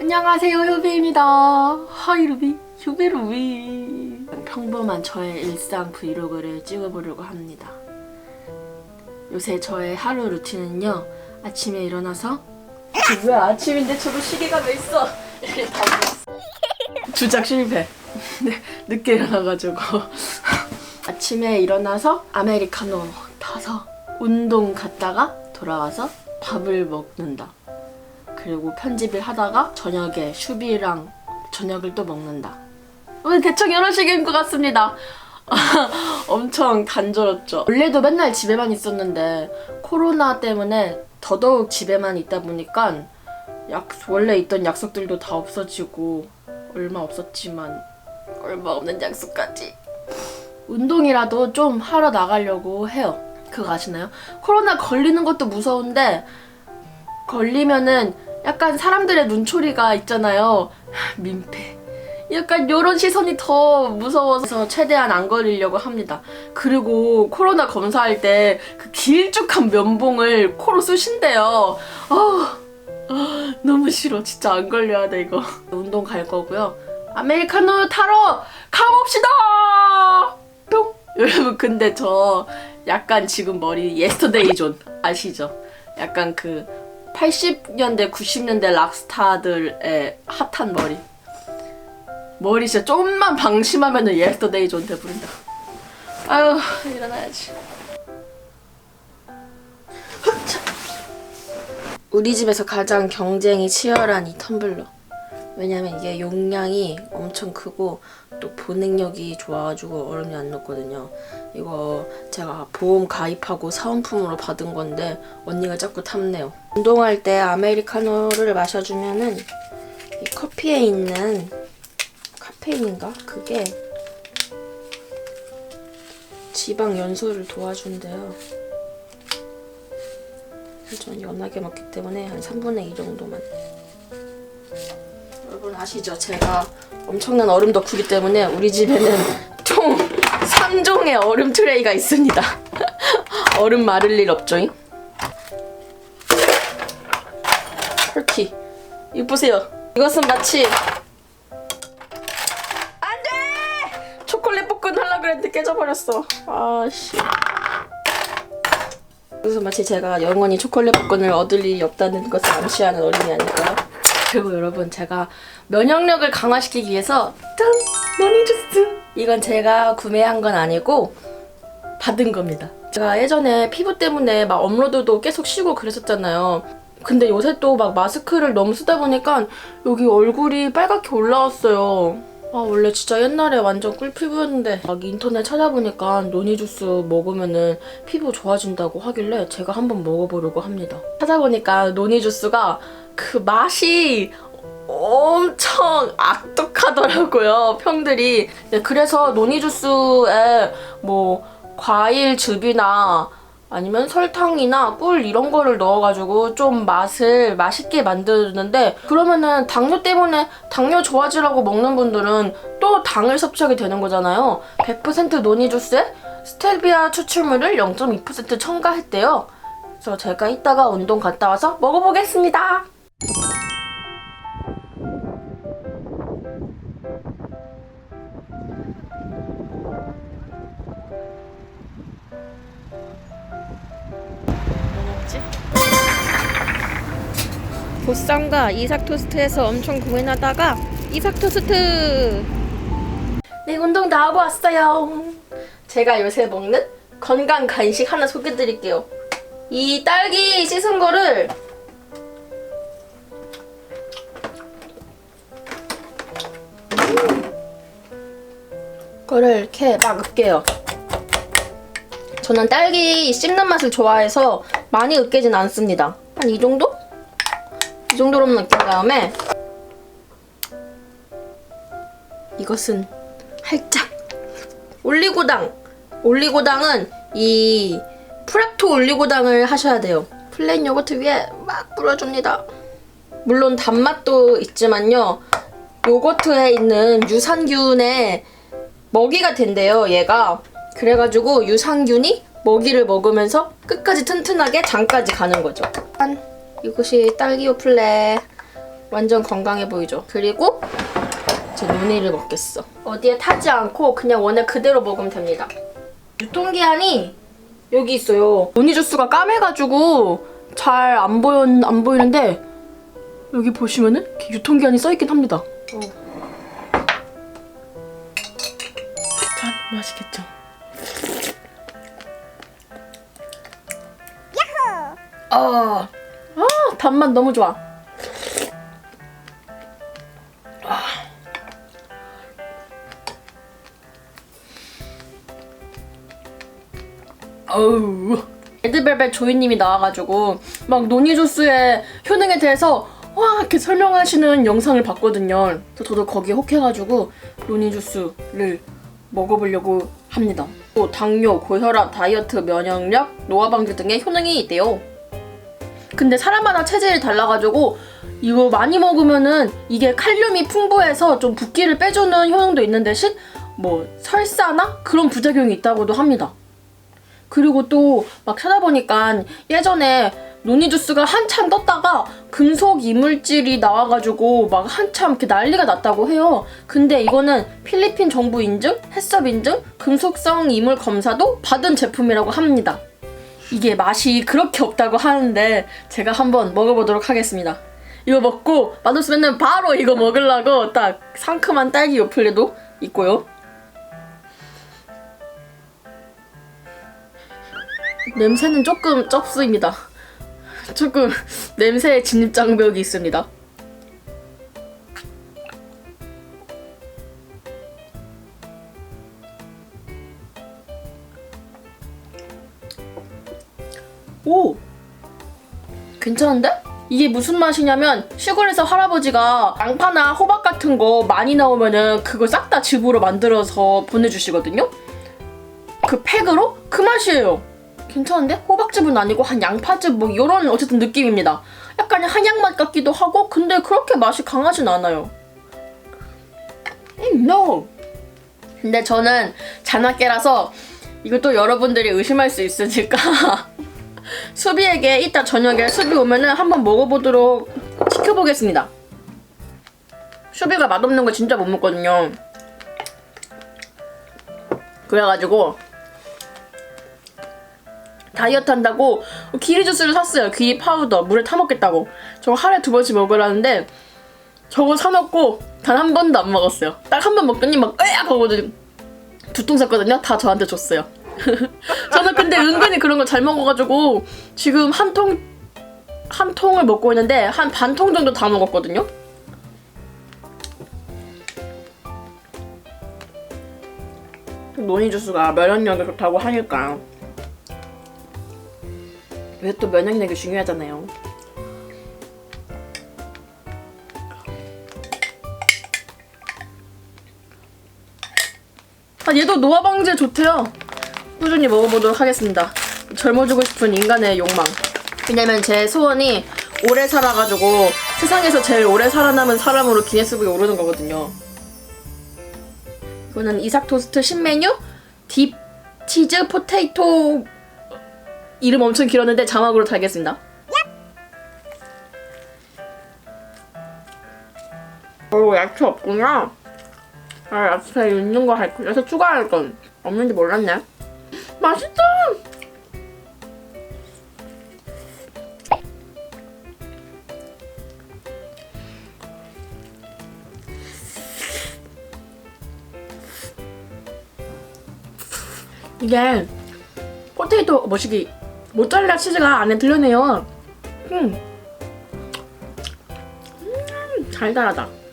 안녕하세요 효비입니다. 하이 루비 효비 루비 평범한 저의 일상 브이로그를 찍어보려고 합니다 요새 저의 하루 루틴은요 아침에 일어나서 지금 왜 아침인데 저도 시계가 왜 있어? 이렇게 다 주작 실패. 네, 늦게 일어나가지고. 아침에 일어나서 아메리카노 타서 운동 갔다가 돌아와서 밥을 먹는다. 그리고 편집을 하다가 저녁에 슈비랑 저녁을 또 먹는다. 오늘 대충 이런 식인 것 같습니다. 엄청 단조롭죠. 원래도 맨날 집에만 있었는데 코로나 때문에 더더욱 집에만 있다 보니까 약 원래 있던 약속들도 다 없어지고 얼마 없었지만 얼마 없는 약속까지 운동이라도 좀 하러 나가려고 해요. 그거 아시나요? 코로나 걸리는 것도 무서운데 걸리면은 약간 사람들의 눈초리가 있잖아요. 민폐. 약간 이런 시선이 더 무서워서 최대한 안 걸리려고 합니다. 그리고 코로나 검사할 때 그 길쭉한 면봉을 코로 쑤신대요. 아, 아, 너무 싫어. 진짜 안 걸려야 돼 이거. 운동 갈 거고요. 아메리카노 타러 가봅시다. 뿅. 여러분 근데 저 약간 지금 머리 예스터데이 존 아시죠? 약간 그 80년대, 90년대 락스타들의 핫한 머리. 머리 진짜 조금만 방심하면 은 예스터데이 존 돼버린다. 아유, 일어나야지. 우리 집에서 가장 경쟁이 치열한 이 텀블러. 왜냐면 이게 용량이 엄청 크고 또 보냉력이 좋아가지고 얼음이 안 녹거든요. 이거 제가 보험 가입하고 사은품으로 받은 건데 언니가 자꾸 탐내요. 운동할 때 아메리카노를 마셔주면은 이 커피에 있는 카페인인가? 그게 지방 연소를 도와준대요. 전 연하게 먹기 때문에 한 3분의 2 정도만. 여러분 아시죠? 제가 엄청난 얼음 덕후기 때문에 우리 집에는 총 3종의 얼음 트레이가 있습니다. 얼음 마를 일 없죠잉? 털키. 이거 보세요. 이것은 마치 깨져버렸어. 아씨. 그래서 마치 제가 영원히 초콜릿 볶음을 얻을 일이 없다는 것을 암시하는 어린이 아닐까요? 그리고 여러분 제가 면역력을 강화시키기 위해서 짠! 머니주스! 이건 제가 구매한 건 아니고 받은 겁니다. 제가 예전에 피부 때문에 막 업로드도 계속 쉬고 그랬었잖아요. 근데 요새 또 막 마스크를 너무 쓰다 보니까 여기 얼굴이 빨갛게 올라왔어요. 아 원래 진짜 옛날에 완전 꿀피부였는데 막 인터넷 찾아보니까 노니주스 먹으면은 피부 좋아진다고 하길래 제가 한번 먹어보려고 합니다. 찾아보니까 노니주스가 그 맛이 엄청 악독하더라고요 평들이 네, 그래서 노니주스에 뭐 과일 즙이나 아니면 설탕이나 꿀 이런 거를 넣어가지고 좀 맛을 맛있게 만드는데 그러면은 당뇨 때문에 당뇨 좋아지라고 먹는 분들은 또 당을 섭취하게 되는 거잖아요. 100% 노니주스에 스테비아 추출물을 0.2% 첨가했대요. 그래서 제가 이따가 운동 갔다 와서 먹어보겠습니다 보쌈과 이삭 토스트에서 엄청 고민하다가 이삭 토스트. 네 운동 다 하고 왔어요. 제가 요새 먹는 건강 간식 하나 소개드릴게요. 이 딸기 씻은 거를 거를 이렇게 막 으깨요. 저는 딸기 씹는 맛을 좋아해서 많이 으깨진 않습니다. 한 이 정도? 이 정도로만 으깬 다음에 이것은 살짝 올리고당. 올리고당은 이 프렉토 올리고당을 하셔야 돼요. 플레인 요거트 위에 막 뿌려줍니다. 물론 단맛도 있지만요. 요거트에 있는 유산균에 먹이가 된대요, 얘가. 그래가지고 유산균이 먹이를 먹으면서 끝까지 튼튼하게 장까지 가는 거죠. 짠! 이것이 딸기오 플레. 완전 건강해 보이죠? 그리고 제 논이를 먹겠어. 어디에 타지 않고 그냥 원래 그대로 먹으면 됩니다. 유통기한이 여기 있어요. 논이 주스가 까매가지고 잘 안 보여 안 보이는데 여기 보시면은 유통기한이 써 있긴 합니다. 어. 짠 맛있겠죠. 아, 아 단맛 너무 좋아. 어우. 레드벨벳 조이님이 나와가지고 막 노니주스의 효능에 대해서 와 이렇게 설명하시는 영상을 봤거든요. 그래서 저도 거기에 혹해가지고 노니주스를 먹어보려고 합니다. 또 당뇨, 고혈압, 다이어트, 면역력, 노화 방지 등의 효능이 있대요. 근데 사람마다 체질이 달라가지고 이거 많이 먹으면은 이게 칼륨이 풍부해서 좀 붓기를 빼주는 효능도 있는 대신 뭐 설사나 그런 부작용이 있다고도 합니다. 그리고 또 막 찾아보니까 예전에 노니 주스가 한참 떴다가 금속 이물질이 나와가지고 막 한참 이렇게 난리가 났다고 해요. 근데 이거는 필리핀 정부 인증, 해썹 인증, 금속성 이물 검사도 받은 제품이라고 합니다. 이게 맛이 그렇게 없다고 하는데 제가 한번 먹어보도록 하겠습니다. 이거 먹고 맛없으면 바로 이거 먹으려고 딱 상큼한 딸기 요플레도 있고요. 냄새는 조금 쩝습니다. 조금 냄새에 진입장벽이 있습니다. 이게 무슨 맛이냐면 시골에서 할아버지가 양파나 호박 같은 거 많이 나오면은 그거 싹다 즙으로 만들어서 보내주시거든요? 그 팩으로? 그 맛이에요. 괜찮은데? 호박즙은 아니고 한 양파즙 뭐 이런 어쨌든 느낌입니다. 약간 한약 맛 같기도 하고 근데 그렇게 맛이 강하진 않아요. 음, no. 근데 저는 잔악계라서 이것도 여러분들이 의심할 수 있으니까 수비에게 이따 저녁에 수비 오면은 한번 먹어보도록 지켜보겠습니다. 수비가 맛없는 거 진짜 못 먹거든요. 그래가지고 다이어트 한다고 기리 주스를 샀어요. 기리 파우더 물에 타 먹겠다고. 저거 하루에 두 번씩 먹으라는데 저거 사 먹고 단 한 번도 안 먹었어요. 딱 한 번 먹더니 막 으악 하고 두통 샀거든요. 다 저한테 줬어요. 저는 근데 은근히 그런 걸 잘 먹어가지고 지금 한 통, 한 통을 먹고 있는데 한 반 통 정도 다 먹었거든요. 노니 주스가 면역력이 좋다고 하니까 왜 또 면역력이 중요하잖아요. 아 얘도 노화 방지에 좋대요. 꾸준히 먹어보도록 하겠습니다. 젊어지고 싶은 인간의 욕망. 왜냐면 제 소원이 오래 살아가지고 세상에서 제일 오래 살아남은 사람으로 기네스북에 오르는 거거든요. 이거는 이삭 토스트 신메뉴 딥 치즈 포테이토 이름 엄청 길었는데 자막으로 달겠습니다. 어 야채 없구나. 아 야채 있는 거 할 거. 야채 추가할 건 없는지 몰랐네. 맛있다. 이게 포테이토 뭐시기 모짜렐라 치즈가 안에 들려네요. 음, 음 달달하다.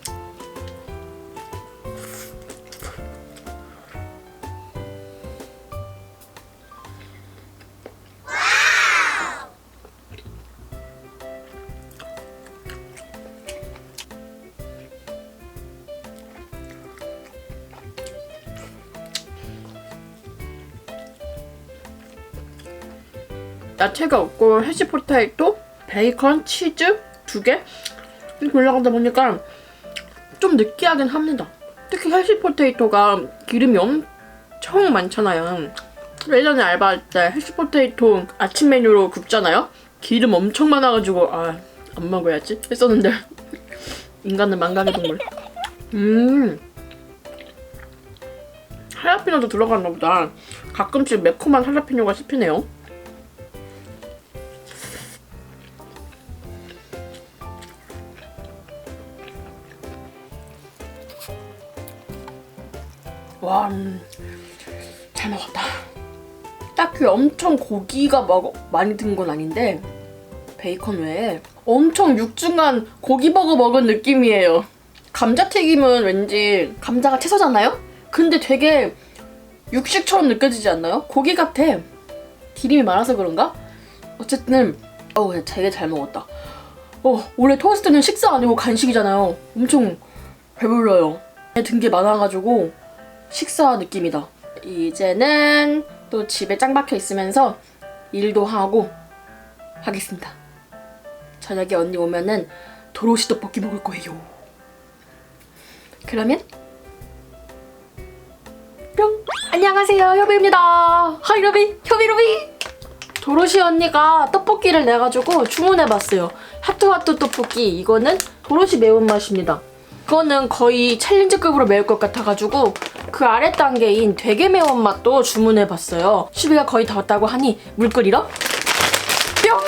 야채가 없고 해시 포테이토, 베이컨, 치즈 두 개. 이렇게 올라가다 보니까 좀 느끼하긴 합니다. 특히 해시 포테이토가 기름이 엄청 많잖아요. 예전에 알바할 때 해시 포테이토 아침 메뉴로 굽잖아요. 기름 엄청 많아가지고 아 안 먹어야지 했었는데 인간은 망각의 동물. 음. 할라피뇨도 들어갔나 보다. 가끔씩 매콤한 할라피뇨가 씹히네요. 음, 잘 먹었다. 딱히 엄청 고기가 먹, 많이 든 건 아닌데 베이컨 외에 엄청 육중한 고기버거 먹은 느낌이에요. 감자튀김은 왠지 감자가 채소잖아요? 근데 되게 육식처럼 느껴지지 않나요? 고기 같아. 기름이 많아서 그런가? 어쨌든 어 되게 잘 먹었다. 어 원래 토스트는 식사 아니고 간식이잖아요. 엄청 배불러요. 든 게 많아가지고 식사 느낌이다. 이제는 또 집에 짱 박혀 있으면서 일도 하고 하겠습니다. 저녁에 언니 오면은 도로시 떡볶이 먹을 거예요. 그러면 뿅! 안녕하세요, 효비입니다. 하이, 효비! 효비, 효비! 도로시 언니가 떡볶이를 내가지고 주문해봤어요. 하투하투 떡볶이. 이거는 도로시 매운맛입니다. 그거는 거의 챌린지급으로 매울 것 같아가지고 그 아래 단계인 되게 매운 맛도 주문해봤어요. 슈비가 거의 다 왔다고 하니 물 끓이러 뿅!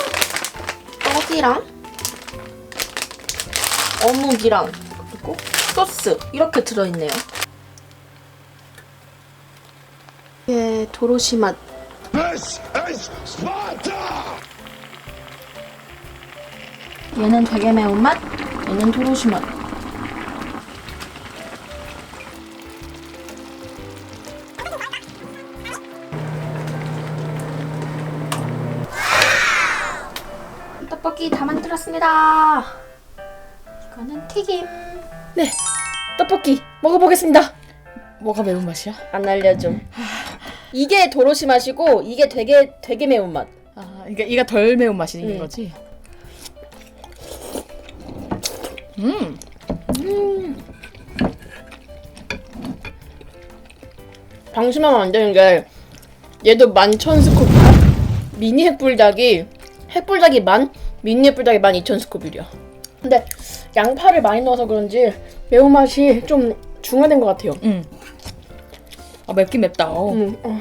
떡이랑 어묵이랑 그리고 소스 이렇게 들어있네요. 예, 도로시 맛. This is Sparta! 얘는 되게 매운맛, 얘는 도로시 맛. 떡볶이 다 만들었습니다. 이거는 튀김. 네, 떡볶이 먹어보겠습니다. 뭐가 매운 맛이야? 안 알려줘. 이게 도로시 맛이고 이게 되게 되게 매운 맛. 아, 그러니까 이가 덜 매운 맛이 있는 음. 거지? 음, 방심하면 안 되는 게 얘도 만천 스코빌 미니 핵불닭이 핵불닭이 만 미니 핵불닭이 만 이천 스코빌이야 근데 양파를 많이 넣어서 그런지 매운맛이 좀 중화된 것 같아요 음. 아, 맵긴 맵다. 어. 음, 어,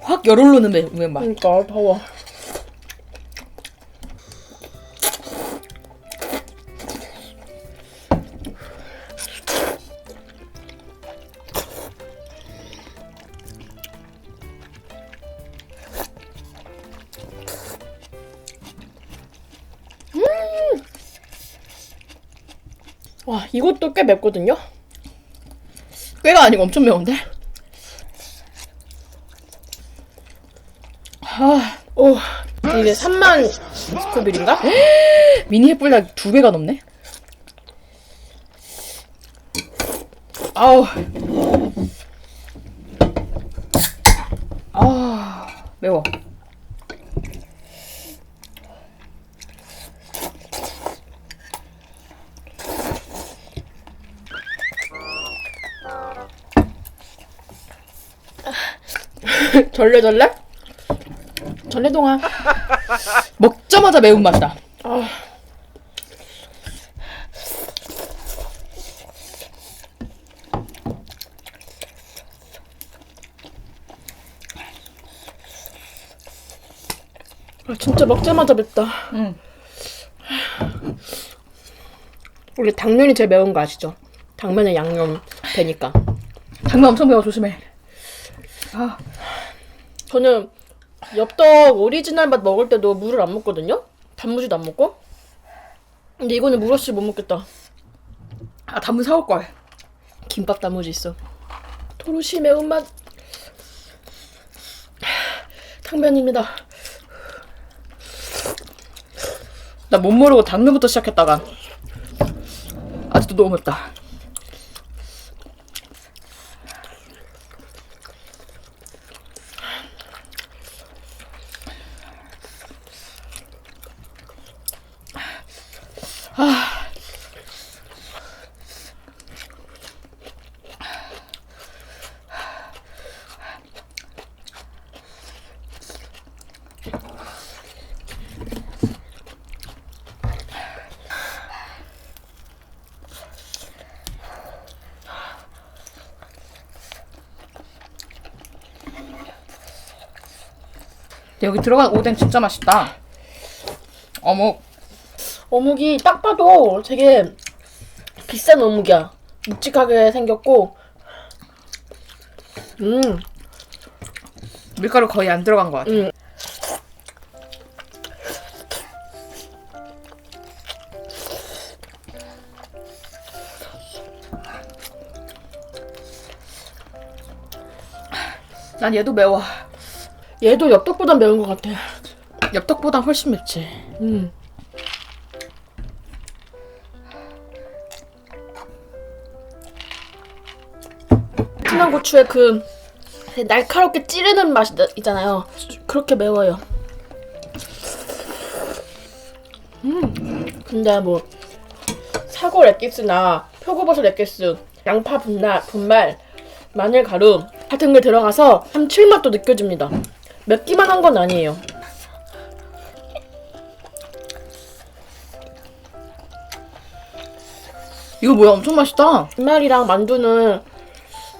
확 매, 매운맛. 그러니까 더워 꽤 맵거든요 꽤가 아니고 엄청 매운데? 아, 오, 이게 3만 스코빌인가? 미니 햇불닭 두 배가 넘네? 아우, 아, 매워. 절레절레? 전래동화. 먹자마자 매운맛이다. 아, 아, 진짜 먹자마자 맵다. 응. 원래 당면이 제일 매운 거 아시죠? 당면에 양념 되니까. 당면 엄청 매워, 조심해. 아, 저는 엽떡 오리지널 맛 먹을 때도 물을 안 먹거든요? 단무지도 안 먹고? 근데 이거는 물 없이 못 먹겠다. 아 단무 사올 걸. 김밥 단무지 있어. 도로시 매운맛. 당면입니다. 나 못 모르고 당면부터 시작했다가 아직도 너무 맵다. 여기 들어간 오뎅 진짜 맛있다. 어묵. 어묵이 딱 봐도 되게 비싼 어묵이야. 묵직하게 생겼고, 음, 밀가루 거의 안 들어간 것 같아. 음. 난 얘도 매워. 얘도 엽떡보다 매운 것 같아. 엽떡보다 훨씬 맵지. 음. 진한 고추의 그 날카롭게 찌르는 맛이 나- 있잖아요. 그렇게 매워요. 음. 근데 뭐 사골 엑기스나 표고버섯 엑기스, 양파 분말, 분말, 마늘 가루 같은 게 들어가서 감칠맛도 느껴집니다. 맵기만 한 건 아니에요. 이거 뭐야? 엄청 맛있다. 분말이랑 만두는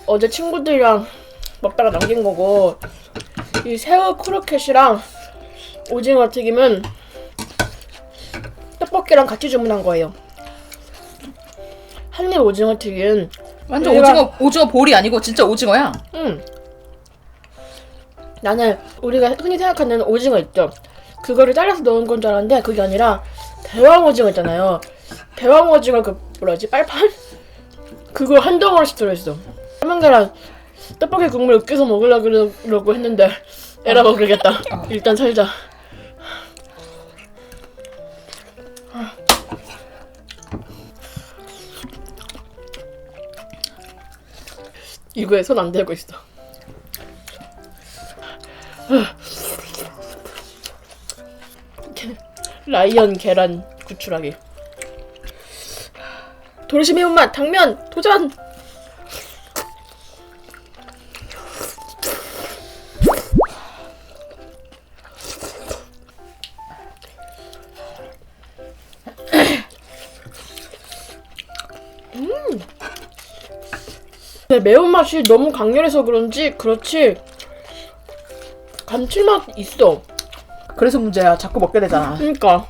어제 친구들이랑 먹다가 남긴 거고 이 새우 크로켓이랑 오징어 튀김은 떡볶이랑 같이 주문한 거예요. 한입 오징어 튀김, 완전 얘가- 오징어 오징어 볼이 아니고 진짜 오징어야. 음. 나는 우리가 흔히 생각하는 오징어 있죠. 그거를 잘라서 넣은 건 줄 알았는데 그게 아니라 대왕 오징어 있잖아요. 대왕 오징어 그 뭐라지 빨판? 그거 한 덩어리씩 들어있어. 까만계랑 떡볶이 국물 으깨서 먹으려고 했는데 에라 먹으겠다. 일단 살자. 이거에 손 안 대고 있어. 라이언 계란 구출하기. 도르시 매운맛 당면 도전. 음. 매운맛이 너무 강렬해서 그런지 그렇지 감칠맛 있어. 그래서 문제야. 자꾸 먹게 되잖아. 그러니까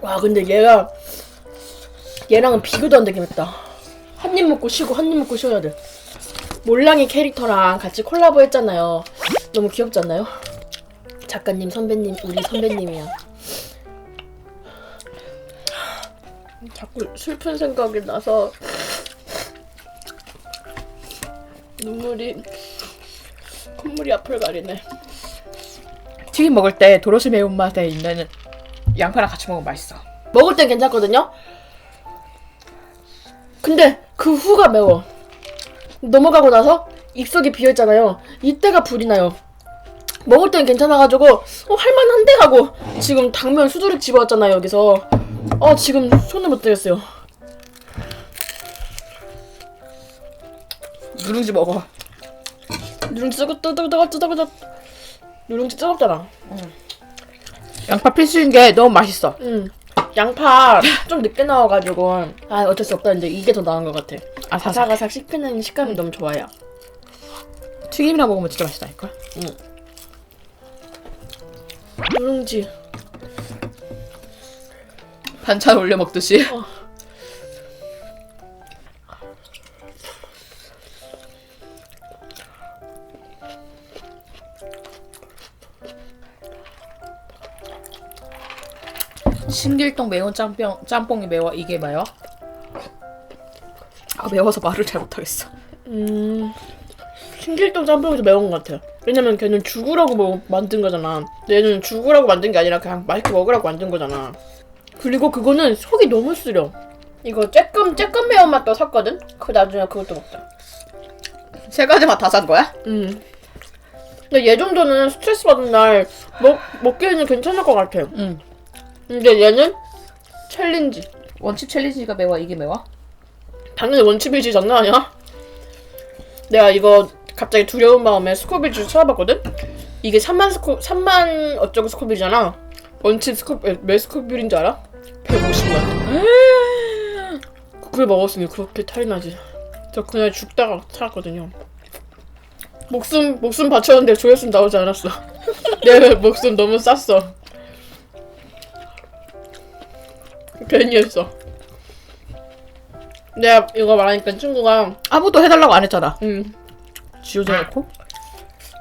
와 근데 얘가 얘랑은 비교도 안 되게 맵다 한 입 먹고 쉬고 한 입 먹고 쉬어야 돼 몰랑이 캐릭터랑 같이 콜라보 했잖아요 너무 귀엽지 않나요? 작가님 선배님 우리 선배님이야 자꾸 슬픈 생각이 나서 눈물이 콧물이 앞을 가리네. 튀김 먹을 때 도로시 매운맛에 있는 양파랑 같이 먹으면 맛있어. 먹을 땐 괜찮거든요. 근데 그 후가 매워. 넘어가고 나서 입속이 비어 있잖아요. 이때가 불이 나요. 먹을 땐 괜찮아가지고 어 할만한데 하고 지금 당면 수두룩 집어왔잖아요 여기서. 어 지금 손을 못 대겠어요. 누룽지 먹어. 누룽지 뜨거 뜨거 뜨거 뜨거 뜨거 누룽지 뜨겁잖아. 양파 필수인 게 너무 맛있어. 음 양파 좀 늦게 나와가지고 아 어쩔 수 없다 이제 이게 더 나은 것 같아. 아삭아삭. 아삭아삭 씹히는 식감이 너무 좋아요. 튀김이랑 먹으면 진짜 맛있다니까. 누룽지. 반찬 올려 먹듯이. 신길동 매운 짬뽕 짬뽕이 매워 이게 매워? 아 매워서 말을 잘 못하겠어. 음 신길동 짬뽕이 더 매운 것 같아. 왜냐면 걔는 죽으라고 뭐 만든 거잖아. 얘는 죽으라고 만든 게 아니라 그냥 맛있게 먹으라고 만든 거잖아. 그리고 그거는 속이 너무 쓰려. 이거 쬐끔 쬐끔 매운맛도 샀거든. 그 나중에 그것도 먹자. 세 가지 맛 다 산 거야? 음 근데 얘 정도는 스트레스 받은 날 먹, 먹기에는 괜찮을 것 같아. 응. 근데 얘는 챌린지. 원칩 챌린지가 매워 이게 매워? 당연히 원칩이지 장난 아니야? 내가 이거 갑자기 두려운 마음에 스코빌즈 찾아봤거든? 이게 3만 스코 3만 어쩌고 스코빌이잖아. 원칩 스코 몇 스코빌인 줄 알아? 150만. 그걸 먹었으니 그렇게 탈이 나지. 저 그날 죽다가 살았거든요. 목숨 목숨 바쳤는데 조회수 나오지 않았어. 내 목숨 너무 쌌어. 괜히 했어. 내가 이거 말하니까 친구가 아무도 해달라고 안 했잖아. 응 지워져놓고.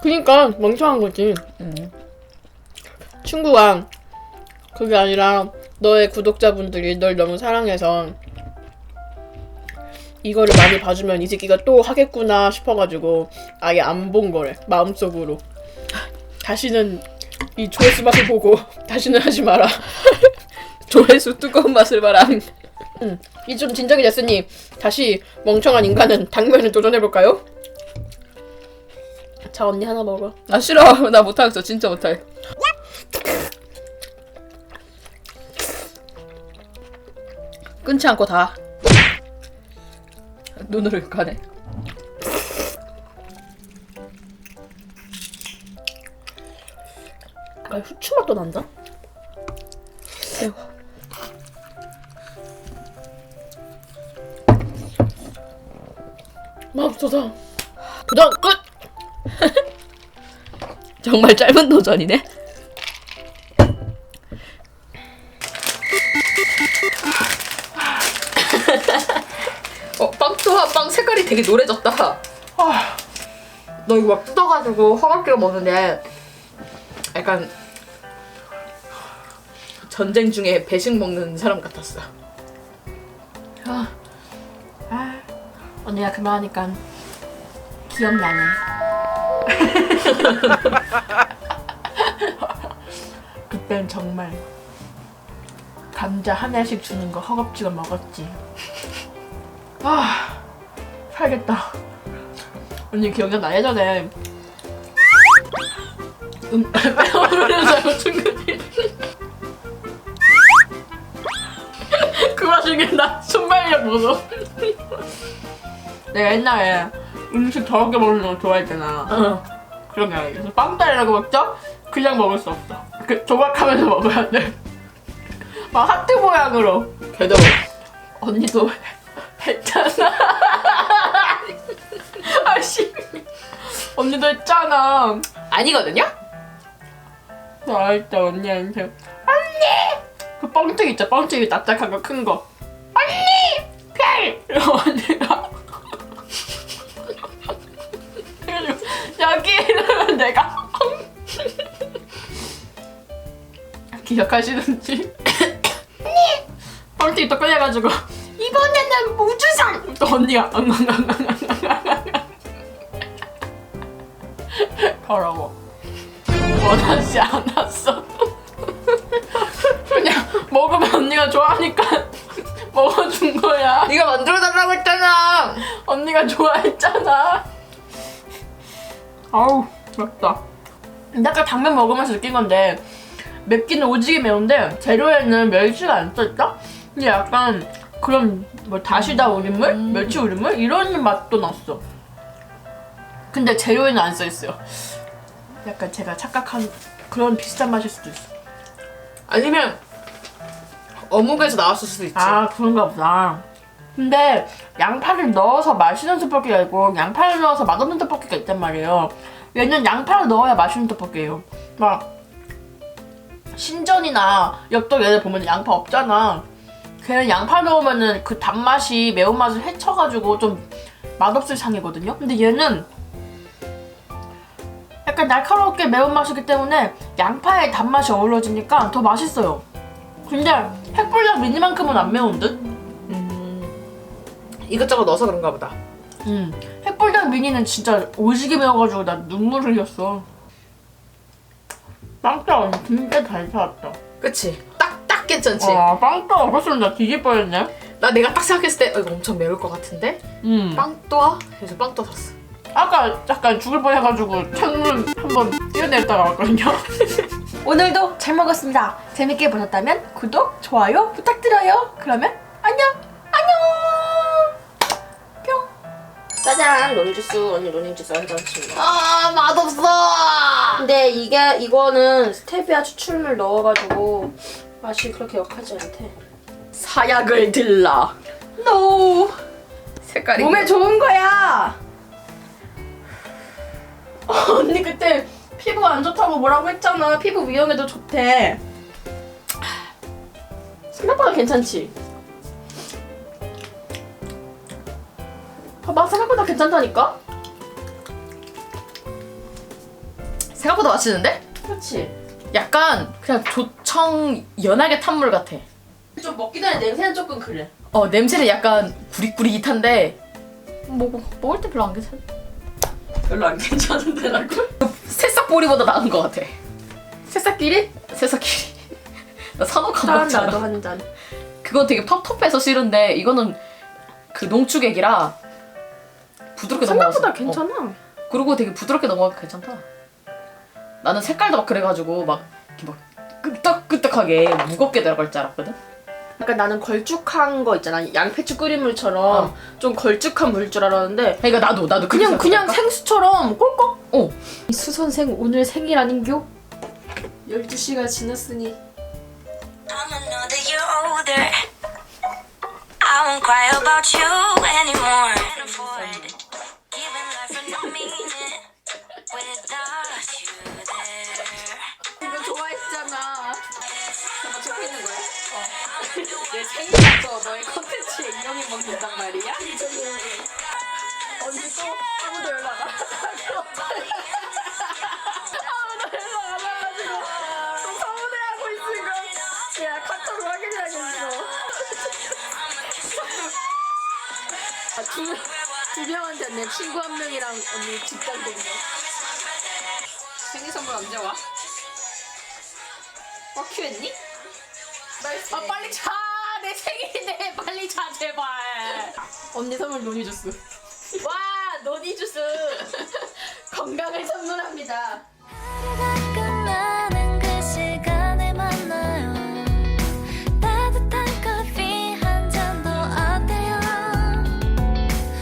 그니까 멍청한 거지 응. 친구가 그게 아니라 너의 구독자분들이 널 너무 사랑해서 이거를 많이 봐주면 이 새끼가 또 하겠구나 싶어가지고 아예 안 본 거래 마음속으로 다시는 이 조회수 맛을 보고 다시는 하지 마라 조회수 뜨거운 맛을 봐라. 이좀 진정이 됐으니 다시 멍청한 인간은 당면을 도전해볼까요? 자 언니 하나 먹어 나 싫어. 나 못하겠어. 진짜 못해. 끊지 않고 다. 눈으로 가네. 아 후추 맛도 난다 아이 고. 맙소사 도전 끝! 정말 짧은 도전이네. 어, 빵 또한 빵 색깔이 되게 노래졌다. 너 이거 막 뜯어가지고 허겁지겁 먹는데 약간 전쟁 중에 배식 먹는 사람 같았어. 언니가 그 말하니까 기억나네. 그땐 정말 감자 하나씩 주는 거 허겁지겁 먹었지. 아 살겠다. 언니 기억나 예전에 음 잘못 충분히 그 와중에 나 순발력 보소 내가 옛날에 음식 더럽게 먹는 거 좋아했잖아. 그런 게 아니야. 그래서 빵 따리라고 먹죠? 그냥 먹을 수 없어. 그 조각하면서 먹어야 돼 막 하트 모양으로. 걔도 언니도 했잖아. 아씨. 언니도 했잖아. 아니거든요? 알았다 언니한테 언니! 그 뻥튀기 있죠? 뻥튀기 납작한 거 큰 거 언니 별! 이러고 언니가 여기 이러면 내가 기억하시는지 또 꺼내가지고 이번에는 무주상 또 언니가 더러워 원하지 않았어. 그냥 먹으면 언니가 좋아하니까 먹어준 거야. 네가 만들어 달라고 했잖아. 언니가 좋아했잖아. 아우 맵다. 아까 당면 먹으면서 느낀 건데 맵기는 오지게 매운데 재료에는 멸치가 안 써있다? 근데 약간 그런 뭐 다시다 우린물? 멸치 우린물? 이런 맛도 났어. 근데 재료에는 안 써있어요. 약간 제가 착각한 그런 비슷한 맛일 수도 있어. 아니면 어묵에서 나왔을 수도 있지. 아 그런가 보다. 근데 양파를 넣어서 맛있는 떡볶이가 있고 양파를 넣어서 맛없는 떡볶이가 있단 말이에요. 얘는 양파를 넣어야 맛있는 떡볶이에요. 막 신전이나 엽떡 얘들 보면 양파 없잖아. 걔는 양파 넣으면은 그 단맛이 매운맛을 헤쳐가지고 좀 맛없을 상이거든요. 근데 얘는 약간 날카롭게 매운맛이기 때문에 양파의 단맛이 어우러지니까 더 맛있어요. 근데 햇불닭 미니만큼은 안 매운 듯? 이것저것 넣어서 그런가 보다. 음. 햇불닭 미니는 진짜 오지게 매워가지고 나 눈물 흘렸어. 언니 진짜 잘 사왔다. 그치? 딱, 딱 괜찮지? 와 빵따 없었으면 나 뒤질 뻔했네. 나 내가 딱 생각했을 때 어, 이거 엄청 매울 것 같은데? 음. 빵또와? 그래서 빵또 샀어. 아까 약간 죽을 뻔해가지고 창문 한번 뛰어내렸다가 왔거든요. 오늘도 잘 먹었습니다. 재밌게 보셨다면 구독, 좋아요 부탁드려요. 그러면 안녕, 짜잔, 로니주스 언니 로니주스 한 잔씩. 아 맛없어. 근데 이게 이거는 스테비아 추출물 넣어가지고 맛이 그렇게 역하지 않대. 사약을 들라. No. 색깔이 몸에 좋은 거야. 어, 언니 그때 피부 안 좋다고 뭐라고 했잖아. 피부 미용에도 좋대. 생각보다 괜찮지? 봐봐 생각보다 괜찮다니까? 생각보다 맛있는데? 그렇지. 약간 그냥 조청 연하게 탄물 같아. 좀 먹기 전에 냄새는 조금 그래. 어 냄새는 약간 구릿구릿한데 뭐 먹을 때 별로 안 괜찮아. 별로 안 괜찮은데 라고? 새싹 보리보다 나은 것 같아. 새싹끼리? 새싹끼리. 나 산호가 난 먹잖아. 나도 한 잔. 그건 되게 텁텁해서 싫은데 이거는 그 농축액이라 부드럽게 생각보다 어, 괜찮아. 그리고 되게 부드럽게 넘어가기 괜찮다. 나는 색깔도 막 그래가지고 막 이렇게 막 끄떡끄떡하게 무겁게 들어갈 줄 알았거든. 약간 나는 걸쭉한 거 있잖아. 양배추 끓인 물처럼 어. 좀 걸쭉한 물일 줄 알았는데 그러니까 나도 나도 그냥 그냥? 생수처럼 꼴꺽. 어. 수 선생 오늘 생일 아닌겨? 12시가 지났으니 이거 좋아했잖아. 적혀 있는 거야? 어. 내 생일부터 너의 컨텐츠에 이름이 먹는단 말이야? 언니 또 아무도 연락 안 하고 친구 한 명이랑 언니 직장 동료. 생일 선물 언제 와? 뻑큐했니? 아 빨리 자! 내 생일인데 빨리 자 제발 언니 선물 노니 주스 와 노니 주스 건강을 선물합니다.